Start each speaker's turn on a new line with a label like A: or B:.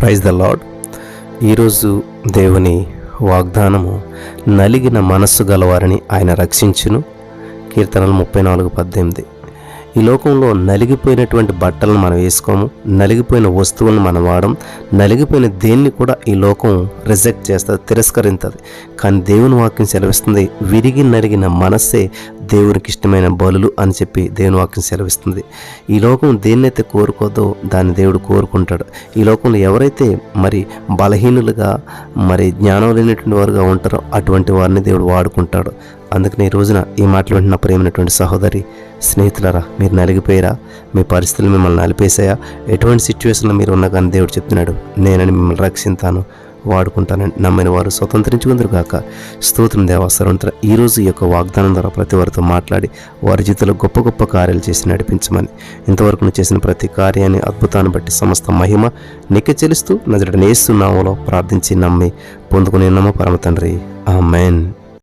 A: Praise the lord ఈరోజు దేవుని వాగ్దానము నలిగిన మనస్సు గలవారిని ఆయన రక్షించును. కీర్తనలు ముప్పై నాలుగు పద్దెనిమిది. ఈ లోకంలో నలిగిపోయినటువంటి బట్టలను మనం వేసుకోము నలిగిపోయిన వస్తువులను మనం వాడం నలిగిపోయిన దేన్ని కూడా ఈ లోకం రిజెక్ట్ చేస్తుంది తిరస్కరించదు కానీ దేవుని వాక్యం సెలవిస్తుంది విరిగి నలిగిన మనస్సే దేవునికి ఇష్టమైన బలులు అని చెప్పి దేవుని వాక్యం సెలవిస్తుంది. ఈ లోకం దేన్నైతే కోరుకోదో దాన్ని దేవుడు కోరుకుంటాడు. ఈ లోకంలో ఎవరైతే మరి బలహీనులుగా మరి జ్ఞానం లేనటువంటి వారుగా ఉంటారో అటువంటి వారిని దేవుడు వాడుకుంటాడు. అందుకని ఈ రోజున ఈ మాటలు వింటున్న ప్రేమైనటువంటి సహోదరి స్నేహితులరా మీరు నలిగిపోయారా? మీ పరిస్థితులు మిమ్మల్ని నలిపేశాయా? ఎటువంటి సిచ్యువేషన్లో మీరు ఉన్నా కానీ దేవుడు చెప్తున్నాడు నేనని మిమ్మల్ని రక్షిస్తాను వాడుకుంటానని నమ్మిన వారు స్వతంత్రించుకుందరు కాక స్తోత్రం దేవాసరంతర ఈరోజు ఈ యొక్క వాగ్దానం ద్వారా ప్రతి వారితో మాట్లాడి వారి జీవితంలో గొప్ప గొప్ప కార్యాలు చేసి నడిపించమని. ఇంతవరకు చేసిన ప్రతి కార్యాన్ని అద్భుతాన్ని బట్టి సమస్త మహిమ నీకే నజడ నజరడనేస్తున్నాములో ప్రార్థించి నమ్మి పొందుకునే నమ్మ పరమ తండ్రి. ఆ మెయిన్